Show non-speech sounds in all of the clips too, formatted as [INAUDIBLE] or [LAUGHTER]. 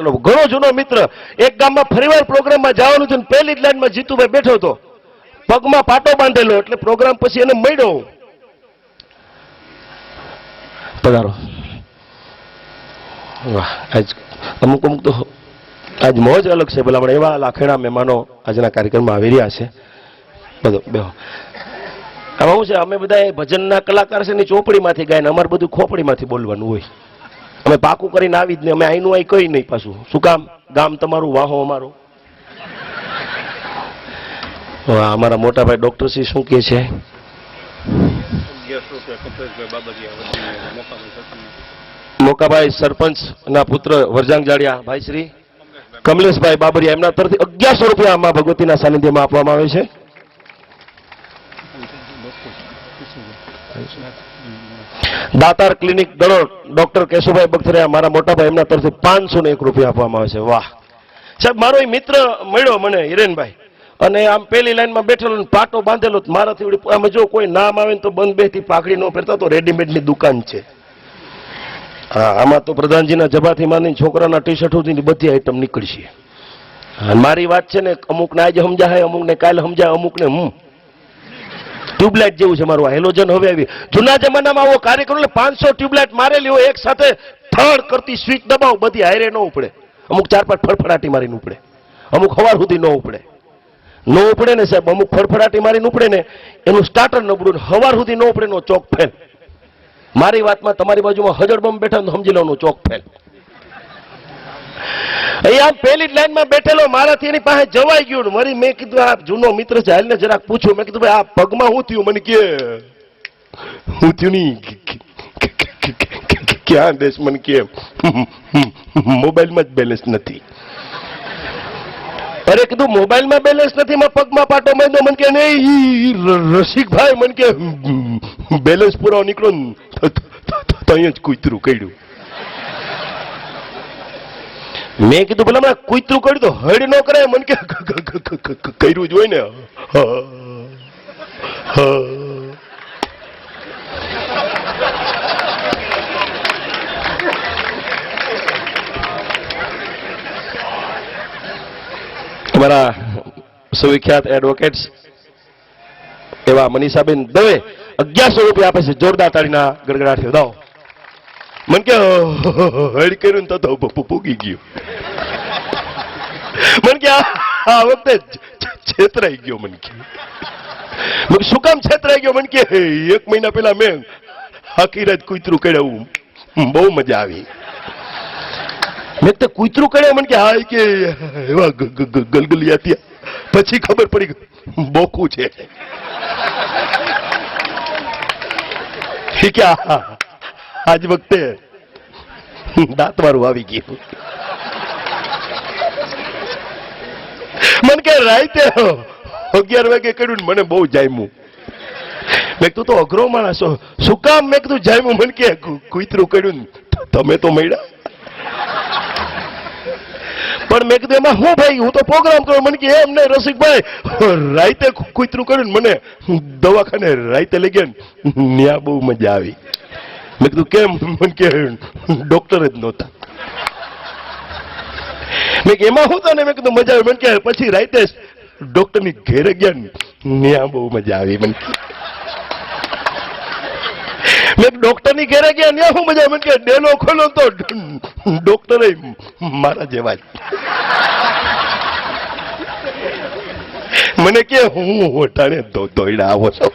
ઘણો જૂનો મિત્ર, એક ગામમાં ફરીવાર પ્રોગ્રામમાં જવાનું છે પહેલી જ લાઈનમાં જીતુભાઈ બેઠો હતો. પગમાં પાટો બાંધેલો, એટલે પ્રોગ્રામ પછી એને મળ્યો પધારો. આજ અમુક અમુક તો આજ મોજ અલગ છે, ભલા પણ એવા લાખેણા મહેમાનો આજના કાર્યક્રમમાં આવી રહ્યા છે. બધો, બેહો. આમાં શું છે, અમે બધા ભજનના કલાકાર છે ને ચોપડીમાંથી ગાય ને અમારે બધું ખોપડીમાંથી બોલવાનું હોય. અમે પાકું કરીને આવી જ ને અમે અહીંનું અહીં કઈ નહીં પાછું. શું કામ? ગામ તમારું, વાહો અમારું. અમારા મોટાભાઈ ડોક્ટર શ્રી શું કહે છે? મોકાભાઈ સરપંચ ના પુત્ર વરજાંગ જાડિયા, ભાઈ શ્રી. કમલેશભાઈ બાબરિયા, એમના તરફથી અગિયારસો રૂપિયા માં ભગવતીના સાનિધ્યમાં આપવામાં આવે છે. દાતાર ક્લિનિક દડોદ ડોક્ટર કેશુભાઈ બખતરિયા મારા મોટાભાઈ એમના તરફથી પાંચસો ને એક રૂપિયા આપવામાં આવે છે. વાહ. સાહેબ, મારો એ મિત્ર મળ્યો મને, હિરેનભાઈ. અને આમ પેલી લાઈનમાં બેઠેલો પાટો બાંધેલો મારાથી આમ જો કોઈ નામ આવે ને તો બંધ બેથી પાઘડી ન પહેરતા તો રેડીમેડની દુકાન છે. હા, આમાં તો પ્રધાનજીના જબાથી માની છોકરાના ટી શર્ટ સુધીની બધી આઈટમ નીકળશે. મારી વાત છે ને, અમુકને આજે સમજાય અમુકને કાલે સમજાય અમુકને હું ટ્યુબલાઇટ જેવું છે મારું હેલોજન હવે આવી. જૂના જમાનામાં આવો કાર્યક્રમ એટલે પાંચસો ટ્યુબલાઇટ મારેલી હોય, એક સાથે થડ કરતી સ્વિચ દબાવ, બધી હારે ન ઉપડે. અમુક ચાર પાંચ ફડફડાટી મારીને ઉપડે. અમુક હવાર સુધી ન ઉપડે. ન ઉપડે ને સાહેબ, અમુક ફડફડાટી મારીને ઉપડે ને, એનું સ્ટાર્ટર નબળું હવાર સુધી ન ઉપડે નો ચોક ફેલ. મારી વાતમાં તમારી બાજુમાં હજડ બમ બેઠા સમજી લેવાનું ચોક ફેલ. અહીંયા પેલી જ લાઈનમાં બેઠેલો મારાથી એની પાસે જવાઈ ગયું વળી મેં કીધું આ જૂનો મિત્ર છે હાલને જરાક પૂછ્યું મેં કીધું ભાઈ આ પગમાં શું થયું મને કે હું થયું નહીં ક્યાં દેશ મને કે મોબાઈલમાં જ બેલેન્સ નથી અરે કીધું મોબાઈલમાં બેલેન્સ નથી મેં પગમાં પાટો માંડ્યો મને કે નહીં રસિકભાઈ મને કે બેલેન્સ પૂરો નીકળો તો અહીંયા જ કૂતરું કર્યું મેં કીધું પેલા હમણાં કૂતરું કર્યું તો હડ ન કરે મને કે કર્યું જ હોય ને. અમારા સુવિખ્યાત એડવોકેટ્સ એવા મનીષાબેન દવે અગિયારસો રૂપિયા આપે છે. જોરદાર તાળીના ગડગડાટ દાવ મને કે હડ તો પપ્પુ પૂગી ગયું. મને કે, આ વખતે છેતરાઈ ગયો મને કે. શું કામ છેતરાઈ ગયો? મને કે એક મહિના પહેલા મેં આખી રાત કૂતરું કઢાવું બહુ મજા આવી. મેં તો કૂતરું કઢાવ્યું મને કે, હા કે, એવા ગલગલિયા ત્યાં પછી ખબર પડી બોકું છે. કે આ આજ વખતે દાંત મારું આવી ગયું. મને કે રાઈતે અગિયાર વાગે કર્યું ને મને બહુ જામ્યું મેં કીધું, તો અઘરો માણસ શું કામ? મેં કીધું જામ્યું મને કે કુતરું કર્યું તમે તો મળ્યા. પણ મેં કીધું, એમાં હું ભાઈ? હું તો પ્રોગ્રામ કરું. મને કે, એમ નહીં, રસિકભાઈ. રાઈતે કુતરું કર્યું મને દવાખાને રાઈતે લઈ ગયા ને ત્યાં બહુ મજા આવી. મેં કીધું, કેમ? મને કે ડોક્ટર જ નહોતા. મેં કે એમાં હું ને? મેં કીધું, મજા આવી. મને કે પછી રાઈતે ડોક્ટરની ઘેરે ગયા ને, ત્યાં બહુ મજા આવી. મને. મેં ડોક્ટરની ઘેરે ગયા ત્યાં શું મજા મને કે ડેલો ખોલો તો ડોક્ટરે મારા જેવા જ. મને કે, હું ઓટાણે દો આવો છો.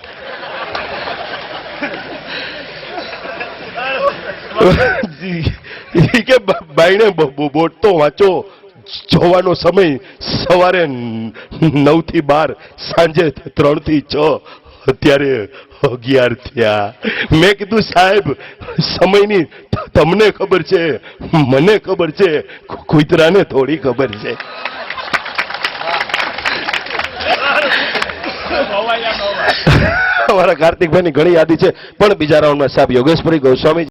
[LAUGHS] કે બાઈને બોટ તો વાંચો. જોવાનો સમય સવારે નવથી બાર સાંજે ત્રણથી છ. અત્યારે અગિયાર થયા. મેં કીધું સાહેબ સમયની તમને ખબર છે મને ખબર છે કુતરાને થોડી ખબર છે. [LAUGHS] [LAUGHS] અમારા કાર્તિકભાઈની ઘણી યાદી છે પણ બીજા રાઉન્ડમાં સાહેબ યોગેશપુરી ગોસ્વામી